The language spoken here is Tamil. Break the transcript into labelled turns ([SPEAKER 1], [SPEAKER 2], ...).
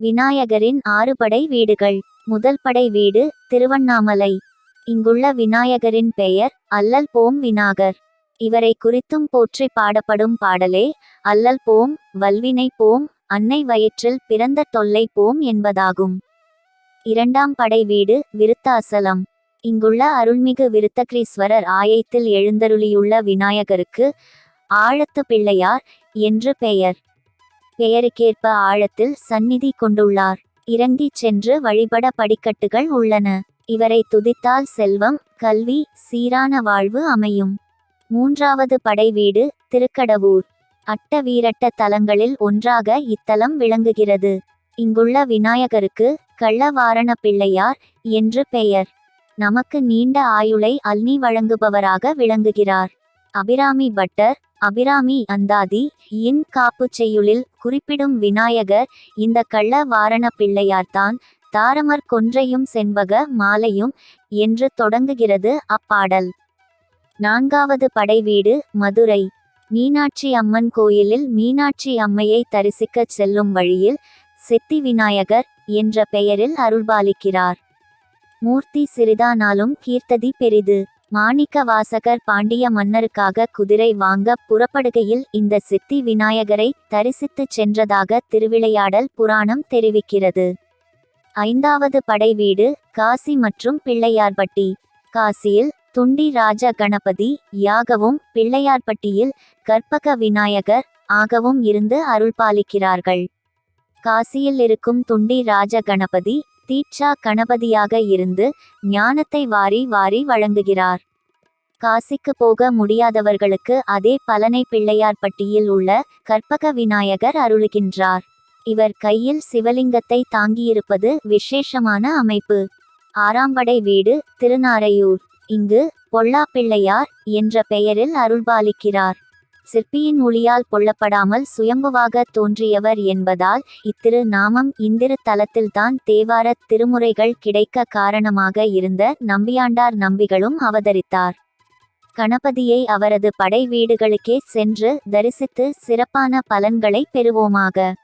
[SPEAKER 1] விநாயகரின் ஆறு படை வீடுகள். முதல் படை வீடு திருவண்ணாமலை. இங்குள்ள விநாயகரின் பெயர் அல்லல் போம் விநாகர். இவரை குறித்தும் போற்றி பாடப்படும் பாடலே அல்லல் போம் வல்வினை போம் அன்னை வயிற்றில் பிறந்த தொல்லை போம் என்பதாகும். இரண்டாம் படை வீடு விருத்தாசலம். இங்குள்ள அருள்மிகு விருத்தகிரீஸ்வரர் ஆயத்தில் எழுந்தருளியுள்ள விநாயகருக்கு ஆழத்து பிள்ளையார் என்று பெயர். பெயருக்கேற்ப ஆழத்தில் சந்நிதி கொண்டுள்ளார். இறங்கிச் சென்று வழிபட படிக்கட்டுகள் உள்ளன. இவரை துதித்தால் செல்வம் கல்வி சீரான வாழ்வு அமையும். மூன்றாவது படை வீடு திருக்கடவூர். அட்ட வீரட்ட தலங்களில் ஒன்றாக இத்தலம் விளங்குகிறது. இங்குள்ள விநாயகருக்கு கள்ளவாரண பிள்ளையார் என்று பெயர். நமக்கு நீண்ட ஆயுளை அல்னி வழங்குபவராக விளங்குகிறார். அபிராமி பட்டர் அபிராமி அந்தாதி இன் காப்பு செய்யுளில் குறிப்பிடும் விநாயகர் இந்த கள்ள வாரண பிள்ளையார்தான். தாரமர் கொன்றையும் செண்பக மாலையும் என்று தொடங்குகிறது அப்பாடல். நான்காவது படைவீடு மதுரை. மீனாட்சி அம்மன் கோயிலில் மீனாட்சி அம்மையை தரிசிக்கச் செல்லும் வழியில் செத்தி விநாயகர் என்ற பெயரில் அருள்பாலிக்கிறார். மூர்த்தி சிறிதானாலும் கீர்த்ததி பெரிது. மாணிக்க வாசகர் பாண்டிய மன்னருக்காக குதிரை வாங்க புறப்படுகையில் இந்த சித்தி விநாயகரை தரிசித்துச் சென்றதாக திருவிளையாடல் புராணம் தெரிவிக்கிறது. ஐந்தாவது படை வீடு காசி மற்றும் பிள்ளையார்பட்டி. காசியில் துண்டி ராஜ கணபதி யாகவும் பிள்ளையார்பட்டியில் கற்பக விநாயகர் ஆகவும் இருந்து அருள்பாலிக்கிறார்கள். காசியில் இருக்கும் துண்டி ராஜ கணபதி தீட்சா கணபதியாக இருந்து ஞானத்தை வாரி வாரி வழங்குகிறார். காசிக்கு போக முடியாதவர்களுக்கு அதே பலனை பிள்ளையார்பட்டியில் உள்ள கற்பக விநாயகர் அருளுகின்றார். இவர் கையில் சிவலிங்கத்தை தாங்கியிருப்பது விசேஷமான அமைப்பு. ஆறாம்படை வீடு திருநாரையூர். இங்கு பொல்லா பிள்ளையார் என்ற பெயரில் அருள்பாலிக்கிறார். சிற்பியின் ஒளியால் பொல்லப்படாமல் சுயம்புவாக தோன்றியவர் என்பதால் இத்திரு நாமம் இந்திரு தலத்தில்தான் தேவார திருமுறைகள் கிடைக்க காரணமாக இருந்த நம்பியாண்டார் நம்பிகளும் அவதரித்தார். கணபதியை அவரது படை வீடுகளுக்கே சென்று தரிசித்து சிறப்பான பலன்களை பெறுவோமாக.